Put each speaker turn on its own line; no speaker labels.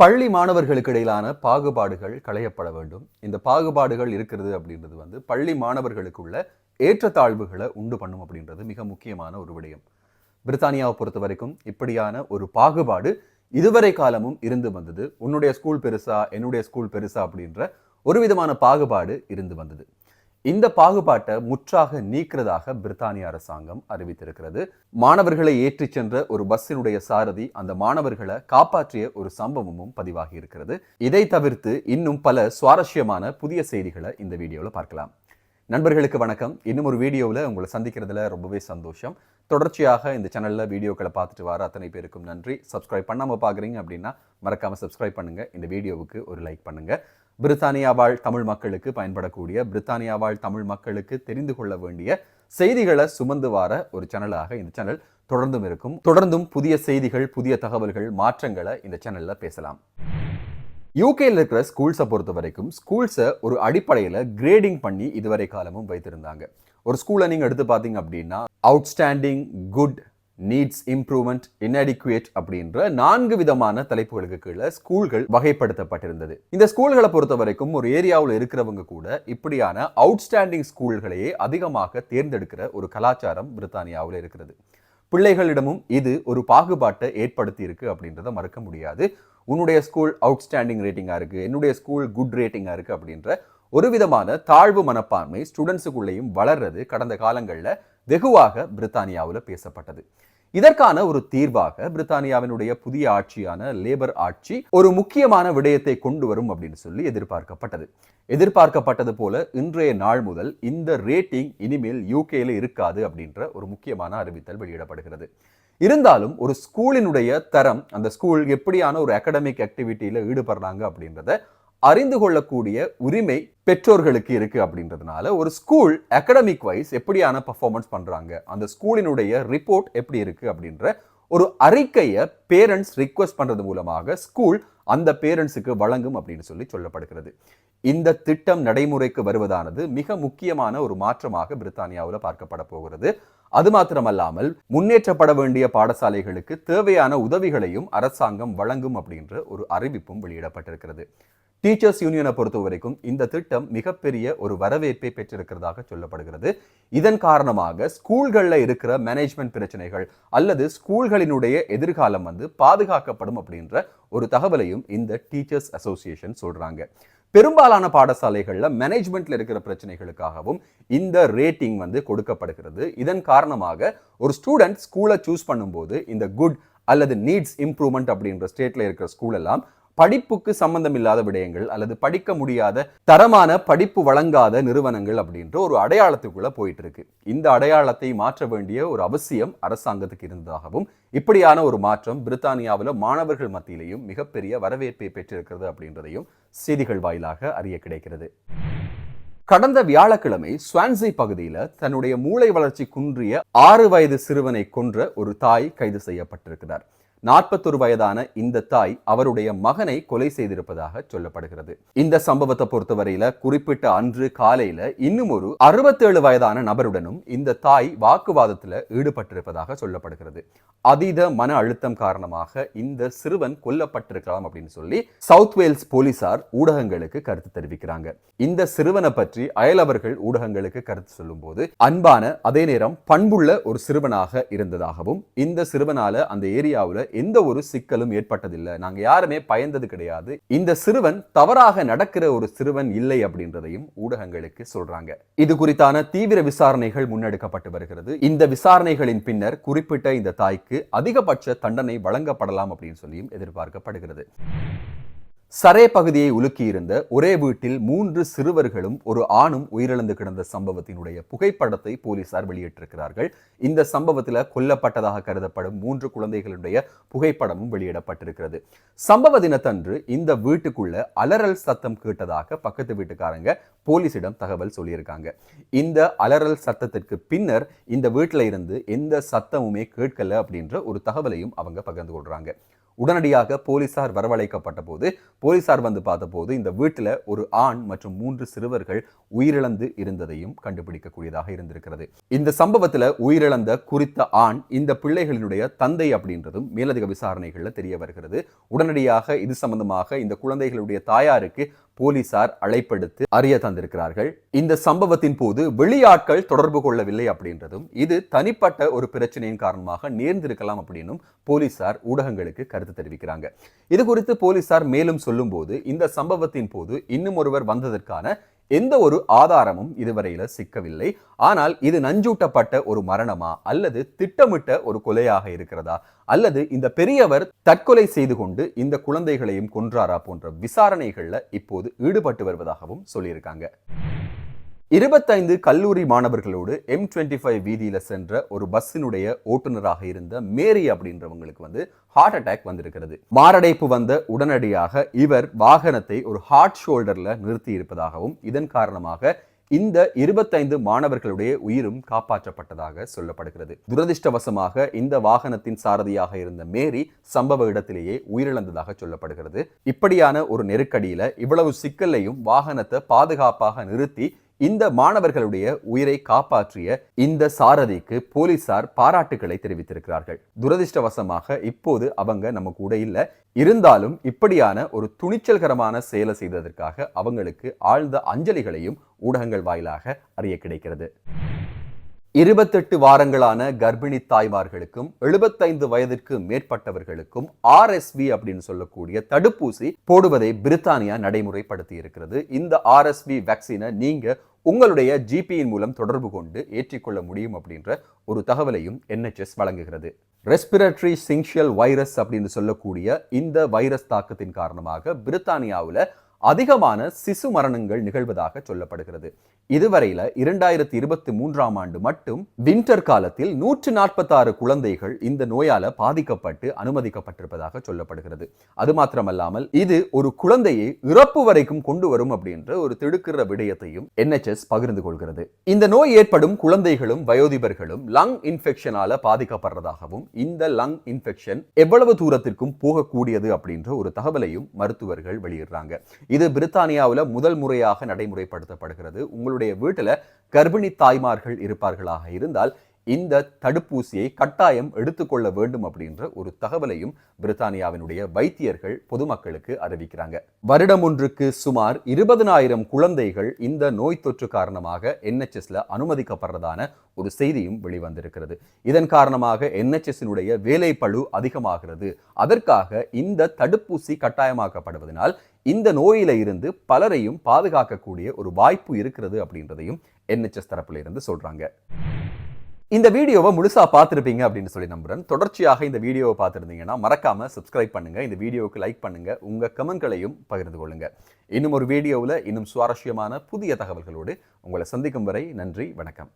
பள்ளி மாணவர்களுக்கு இடையிலான பாகுபாடுகள் களையப்பட வேண்டும். இந்த பாகுபாடுகள் இருக்கிறது அப்படின்றது வந்து பள்ளி மாணவர்களுக்குள்ள ஏற்றத்தாழ்வுகளை உண்டு பண்ணும் அப்படின்றது மிக முக்கியமான ஒரு விடயம். பிரித்தானியாவை பொறுத்த வரைக்கும் இப்படியான ஒரு பாகுபாடு இதுவரை காலமும் இருந்து வந்தது. உன்னுடைய ஸ்கூல் பெருசா என்னுடைய ஸ்கூல் பெருசா அப்படின்ற ஒரு விதமான பாகுபாடு இருந்து வந்தது. இந்த பாகுபாட்டை முற்றாக நீக்கிறதாக பிரித்தானிய அரசாங்கம் அறிவித்திருக்கிறது. மாணவர்களை ஏற்றிச் சென்ற ஒரு பஸ்ஸினுடைய சாரதி அந்த மாணவர்களை காப்பாற்றிய ஒரு சம்பவமும் பதிவாகி இருக்கிறது. இதை தவிர்த்து இன்னும் பல சுவாரஸ்யமான புதிய செய்திகளை இந்த வீடியோவில் பார்க்கலாம். நண்பர்களுக்கு வணக்கம். இன்னும் ஒரு வீடியோவில் உங்களை சந்திக்கிறதுல ரொம்பவே சந்தோஷம். தொடர்ச்சியாக இந்த சேனலில் வீடியோக்களை பார்த்துட்டு வர அத்தனை பேருக்கும் நன்றி. சப்ஸ்கிரைப் பண்ணாமல் பார்க்குறீங்க அப்படின்னா மறக்காமல் சப்ஸ்கிரைப் பண்ணுங்கள் இந்த வீடியோவுக்கு ஒரு லைக் பண்ணுங்கள் பிரித்தானியா வாழ் தமிழ் மக்களுக்கு பயன்படக்கூடிய பிரித்தானியா வாழ் தமிழ் மக்களுக்கு தெரிந்து கொள்ள வேண்டிய செய்திகளை சுமந்து வார ஒரு சேனலாக இந்த சேனல் தொடர்ந்தும் இருக்கும். தொடர்ந்தும் புதிய செய்திகள் புதிய தகவல்கள் மாற்றங்களை இந்த சேனலில் பேசலாம். யூகேல இருக்கிற ஸ்கூல்ஸை பொறுத்த வரைக்கும் ஸ்கூல்ஸை ஒரு அடிப்படையில் கிரேடிங் பண்ணி இதுவரை காலமும் வைத்திருந்தாங்க. ஒரு ஸ்கூலை நீங்கள் எடுத்து பார்த்தீங்க அப்படின்னா outstanding good needs improvement inadequate அப்படின்ற நான்கு விதமான தலைப்புகளுக்கு கீழே ஸ்கூல்கள் வகைப்படுத்தப்பட்டிருந்தது. இந்த ஸ்கூல்களை பொறுத்த வரைக்கும் ஒரு ஏரியாவில் இருக்கிறவங்க கூட இப்படியான அவுட்ஸ்டாண்டிங் ஸ்கூல்களையே அதிகமாக தேர்ந்தெடுக்கிற ஒரு கலாச்சாரம் பிரித்தானியாவில் இருக்கிறது. பிள்ளைகளிடமும் இது ஒரு பாகுபாட்டை ஏற்படுத்தி இருக்கு அப்படின்றத மறக்க முடியாது. உன்னுடைய ஸ்கூல் அவுட்ஸ்டாண்டிங் ரேட்டிங்காக இருக்குது என்னுடைய ஸ்கூல் குட் ரேட்டிங்காக இருக்குது அப்படின்ற ஒரு விதமான தாழ்வு மனப்பான்மை ஸ்டூடெண்ட்ஸுக்குள்ளேயும் வளர்றது கடந்த காலங்களில் வெகுவாக பிரித்தானியாவில் பேசப்பட்டது. இதற்கான ஒரு தீர்வாக பிரித்தானியாவினுடைய புதிய ஆட்சியான லேபர் ஆட்சி ஒரு முக்கியமான விடயத்தை கொண்டு வரும் அப்படின்னு சொல்லி எதிர்பார்க்கப்பட்டது. எதிர்பார்க்கப்பட்டது போல இன்றைய நாள் முதல் இந்த ரேட்டிங் இனிமேல் யூகேல இருக்காது அப்படின்ற ஒரு முக்கியமான அறிவித்தல் வெளியிடப்படுகிறது. இருந்தாலும் ஒரு ஸ்கூலினுடைய தரம் அந்த ஸ்கூல் எப்படியான ஒரு அகடமிக் ஆக்டிவிட்டியில ஈடுபடுறாங்க அப்படின்றத அறிந்து கொள்ளக்கூடிய உரிமை பெற்றோர்களுக்கு இருக்கு அப்படின்றதுனால ஒரு ஸ்கூல் அகடமிக் வைஸ் எப்படியான பர்ஃபார்மன்ஸ் பண்றாங்க? அந்த ஸ்கூலினுடைய ரிப்போர்ட் எப்படி இருக்கு அப்படின்ற ஒரு அறிக்கையை பேரண்ட்ஸ் ரிக்வெஸ்ட் பண்றது மூலமாக ஸ்கூல் அந்த பேரண்ட்ஸுக்கு வழங்கும் அப்படின்னு சொல்லி சொல்லப்படுகிறது. இந்த திட்டம் நடைமுறைக்கு வருவதானது மிக முக்கியமான ஒரு மாற்றமாக பிரித்தானியாவில் பார்க்கப்பட போகிறது. அது மாத்திரமல்லாமல் முன்னேற்றப்பட வேண்டிய பாடசாலைகளுக்கு தேவையான உதவிகளையும் அரசாங்கம் வழங்கும் அப்படின்ற ஒரு அறிவிப்பும் வெளியிடப்பட்டிருக்கிறது. டீச்சர்ஸ் யூனியனை பொறுத்த வரைக்கும் இந்த திட்டம் மிகப்பெரிய ஒரு வரவேற்பை பெற்றிருக்கிறதாக சொல்லப்படுகிறது. இதன் காரணமாக ஸ்கூல்களில் இருக்கிற மேனேஜ்மெண்ட் பிரச்சனைகள் அல்லது ஸ்கூல்களினுடைய எதிர்காலம் வந்து பாதுகாக்கப்படும் அப்படின்ற ஒரு தகவலையும் இந்த டீச்சர்ஸ் அசோசியேஷன் சொல்றாங்க. பெரும்பாலான பாடசாலைகளில் மேனேஜ்மெண்ட்ல இருக்கிற பிரச்சனைகளுக்காகவும் இந்த ரேட்டிங் வந்து கொடுக்கப்படுகிறது. இதன் காரணமாக ஒரு ஸ்டூடெண்ட் ஸ்கூலை சூஸ் பண்ணும்போது இந்த குட் அல்லது நீட்ஸ் இம்ப்ரூவ்மெண்ட் அப்படின்ற ஸ்டேட்ல இருக்கிற ஸ்கூல் எல்லாம் படிப்புக்கு சம்பந்தம் இல்லாத விடயங்கள் அல்லது படிக்க முடியாத தரமான படிப்பு வழங்காத நிறுவனங்கள் அப்படின்ற ஒரு அடையாளத்துக்குள்ள போயிட்டு இருக்கு இந்த அடையாளத்தை மாற்ற வேண்டிய ஒரு அவசியம் அரசாங்கத்துக்கு இருந்ததாகவும் இப்படியான ஒரு மாற்றம் பிரித்தானியாவில் மாணவர்கள் மத்தியிலையும் மிகப்பெரிய வரவேற்பை பெற்றிருக்கிறது அப்படின்றதையும் செய்திகள் வாயிலாக அறிய கிடைக்கிறது. கடந்த வியாழக்கிழமை சுவான்சி பகுதியில் தன்னுடைய மூளை வளர்ச்சி குன்றிய ஆறு வயது சிறுவனை கொன்ற ஒரு தாய் கைது செய்யப்பட்டிருக்கிறார். நாற்பத்தொரு வயதான இந்த தாய் அவருடைய மகனை கொலை செய்திருப்பதாக சொல்லப்படுகிறது. இந்த சம்பவத்தை பொறுத்தவரையில குறிப்பிட்ட அன்று காலையில இன்னும் ஒரு அறுபத்தேழு வயதான நபருடனும் இந்த தாய் வாக்குவாதத்துல ஈடுபட்டிருப்பதாக சொல்லப்படுகிறது. அதீத மன அழுத்தம் காரணமாக இந்த சிறுவன் கொல்லப்பட்டிருக்கலாம் அப்படின்னு சொல்லி சவுத் வேல்ஸ் போலீசார் ஊடகங்களுக்கு கருத்து தெரிவிக்கிறாங்க. இந்த சிறுவனை பற்றி அயலவர்கள் ஊடகங்களுக்கு கருத்து சொல்லும் போது அன்பான அதே நேரம் பண்புள்ள ஒரு சிறுவனாக இருந்ததாகவும் இந்த சிறுவனால அந்த ஏரியாவில் எந்த ஒரு சிக்கலும் ஏற்பட்டதில்லை. நாங்க யாருமே பயந்தது கிடையாது. இந்த சிறுவன் தவறாக நடக்கிற ஒரு சிறுவன் இல்லை அப்படின்றதையும் ஊடகங்களுக்கு சொல்றாங்க. இது குறித்தான தீவிர விசாரணைகள் முன்னெடுக்கப்பட்டு வருகிறது. இந்த விசாரணைகளின் பின்னர் குறிப்பிட்ட இந்த தாய்க்கு அதிகபட்ச தண்டனை வழங்கப்படலாம் அப்படின்னு சொல்லியும் எதிர்பார்க்கப்படுகிறது. சரே பகுதியை உலுக்கியிருந்த ஒரே வீட்டில் மூன்று சிறுவர்களும் ஒரு ஆணும் உயிரிழந்து கிடந்த சம்பவத்தினுடைய புகைப்படத்தை போலீசார் வெளியிட்டிருக்கிறார்கள். இந்த சம்பவத்தில் கொல்லப்பட்டதாக கருதப்படும் மூன்று குழந்தைகளுடைய புகைப்படமும் வெளியிடப்பட்டிருக்கிறது. சம்பவ தினத்தன்று இந்த வீட்டுக்குள்ள அலறல் சத்தம் கேட்டதாக பக்கத்து வீட்டுக்காரங்க போலீசிடம் தகவல் சொல்லியிருக்காங்க. இந்த அலறல் சத்தத்திற்கு பின்னர் இந்த வீட்டில் இருந்து எந்த சத்தமுமே கேட்கல அப்படின்ற ஒரு தகவலையும் அவங்க பகிர்ந்து கொள்றாங்க. உடனடியாக போலீசார் வரவழைக்கப்பட்ட போது போலீசார் வந்து பார்த்தபோது இந்த வீட்டில் ஒரு ஆண் மற்றும் மூன்று சிறுவர்கள் உயிரிழந்து இருந்ததையும் கண்டுபிடிக்கக்கூடியதாக இருந்திருக்கிறது. இந்த சம்பவத்தில் உயிரிழந்த குறித்த ஆண் இந்த பிள்ளைகளினுடைய தந்தை அப்படின்றதும் மேலதிக விசாரணைகளில் தெரிய வருகிறது. உடனடியாக இது சம்பந்தமாக இந்த குழந்தைகளுடைய தாயாருக்கு போலீசார் அழைப்படுத்து அறிய தந்திருக்கிறார்கள். இந்த சம்பவத்தின் போது வெளியாட்கள் தொடர்பு கொள்ளவில்லை அப்படின்றதும் இது தனிப்பட்ட ஒரு பிரச்சனையின் காரணமாக நேர்ந்திருக்கலாம் அப்படின்னும் போலீசார் ஊடகங்களுக்கு கருத்து தெரிவிக்கிறாங்க. இது குறித்து போலீசார் மேலும் சொல்லும்போது இந்த சம்பவத்தின் போது இன்னும் ஒருவர் வந்ததற்கான எந்த ஒரு ஆதாரமும் இதுவரையில சிக்கவில்லை. ஆனால் இது நஞ்சூட்டப்பட்ட ஒரு மரணமா? அல்லது திட்டமிட்ட ஒரு கொலையாக இருக்கிறதா? அல்லது இந்த பெரியவர் தற்கொலை செய்து கொண்டு இந்த குழந்தைகளையும் கொன்றாரா? போன்ற விசாரணைகள்ல இப்போது ஈடுபட்டு வருவதாகவும் சொல்லியிருக்காங்க. இருபத்தைந்து கல்லூரி மாணவர்களோடு எம் டுவெண்ட்டி ஃபைவ் வீதியில சென்ற ஒரு பஸ்ஸினுடைய ஓட்டுநராக இருந்த மேரி அப்படின்றவங்களுக்கு வந்து ஹார்ட் அட்டாக் வந்திருக்கிறது. மாரடைப்பு வந்த உடனடியாக இவர் வாகனத்தை ஒரு ஹார்ட் ஷோல்டர்ல நிறுத்தி இருப்பதாகவும் இதன் காரணமாக இந்த இருபத்தைந்து மாணவர்களுடைய உயிரும் காப்பாற்றப்பட்டதாக சொல்லப்படுகிறது. துரதிருஷ்டவசமாக இந்த வாகனத்தின் சாரதியாக இருந்த மேரி சம்பவ இடத்திலேயே உயிரிழந்ததாக சொல்லப்படுகிறது. இப்படியான ஒரு நெருக்கடியில இவ்வளவு சிக்கல்லையும் வாகனத்தை பாதுகாப்பாக நிறுத்தி இந்த மாணவர்களுடைய உயிரை காப்பாற்றிய இந்த சாரதிக்கு போலீசார் பாராட்டுகளை தெரிவித்திருக்கிறார்கள். துரதிருஷ்டவசமாக இப்போது அவங்க நம்ம கூட இல்ல. இருந்தாலும் இப்படியான ஒரு துணிச்சல்கரமான செயலை செய்ததற்காக அவங்களுக்கு ஆழ்ந்த அஞ்சலிகளையும் ஊடகங்கள் வாயிலாக அறிய கிடைக்கிறது. இருபத்தெட்டு வாரங்களான கர்ப்பிணி தாய்மார்களுக்கும் எழுபத்தைந்து வயதிற்கு மேற்பட்டவர்களுக்கும் ஆர்எஸ்வி அப்படின்னு சொல்லக்கூடிய தடுப்பூசி போடுவதை பிரித்தானியா நடைமுறைப்படுத்தி இருக்கிறது இந்த ஆர்எஸ்வி வேக்சினை நீங்க உங்களுடைய ஜிபியின் மூலம் தொடர்பு கொண்டு ஏற்றிக்கொள்ள முடியும் அப்படின்ற ஒரு தகவலையும் என்ஹெச்எஸ் வழங்குகிறது. ரெஸ்பிரட்டரி சிங்ஷியல் வைரஸ் அப்படின்னு சொல்லக்கூடிய இந்த வைரஸ் தாக்கத்தின் காரணமாக பிரித்தானியாவில் அதிகமான சிசு மரணங்கள் நிகழ்வதாக சொல்லப்படுகிறது. இதுவரையில இரண்டாயிரத்தி இருபத்தி மூன்றாம் ஆண்டு மட்டும் வின்டர் காலத்தில் நூற்று நாற்பத்தாறு குழந்தைகள் இந்த நோயால பாதிக்கப்பட்டு அனுமதிக்கப்பட்டிருப்பதாக சொல்லப்படுகிறது. அது மாத்திரமல்லாமல் இது ஒரு குழந்தையை இறப்பு வரைக்கும் கொண்டு வரும் அப்படின்ற ஒரு திடுக்கிற விடயத்தையும் என்ஹெச்எஸ் பகிர்ந்து கொள்கிறது. இந்த நோய் ஏற்படும் குழந்தைகளும் வயோதிபர்களும் லங் இன்ஃபெக்ஷனால பாதிக்கப்படுறதாகவும் இந்த லங் இன்ஃபெக்ஷன் எவ்வளவு தூரத்திற்கும் போகக்கூடியது அப்படின்ற ஒரு தகவலையும் மருத்துவர்கள் வெளியிடுறாங்க. இது பிரித்தானியாவில் முதல் முறையாக நடைமுறைப்படுத்தப்படுகிறது. உங்களுடைய வீட்டில் கர்ப்பிணி தாய்மார்கள் இருப்பார்களாக இருந்தால் இந்த தடுப்பூசியை கட்டாயம் எடுத்துக்கொள்ள வேண்டும் அப்படின்ற ஒரு தகவலையும் பிரித்தானியாவினுடைய வைத்தியர்கள் பொதுமக்களுக்கு அறிவிக்கிறாங்க. வருடம் ஒன்றுக்கு சுமார் இருபதனாயிரம் குழந்தைகள் இந்த நோய் தொற்று காரணமாக என்ஹெச்எஸ்ல அனுமதிக்கப்படுறதான ஒரு செய்தியும் வெளிவந்திருக்கிறது. இதன் காரணமாக என்ஹெச்எஸ்னுடைய வேலை அதிகமாகிறது. அதற்காக இந்த தடுப்பூசி கட்டாயமாக்கப்படுவதனால் இந்த நோயில இருந்து பலரையும் பாதுகாக்கக்கூடிய ஒரு வாய்ப்பு இருக்கிறது அப்படின்றதையும் என்ஹெச்எஸ் தரப்புல இருந்து சொல்றாங்க. இந்த வீடியோவை முழுசா பார்த்துருப்பீங்க அப்படின்னு சொல்லி நம்புறேன். தொடர்ச்சியாக இந்த வீடியோவை பார்த்துருந்தீங்கன்னா மறக்காம சப்ஸ்கிரைப் பண்ணுங்க. இந்த வீடியோவுக்கு லைக் பண்ணுங்க. உங்க கமெண்ட்களையும் பகிர்ந்து கொள்ளுங்க. இன்னும் ஒரு வீடியோவில் இன்னும் சுவாரஸ்யமான புதிய தகவல்களோடு உங்களை சந்திக்கும் வரை நன்றி வணக்கம்.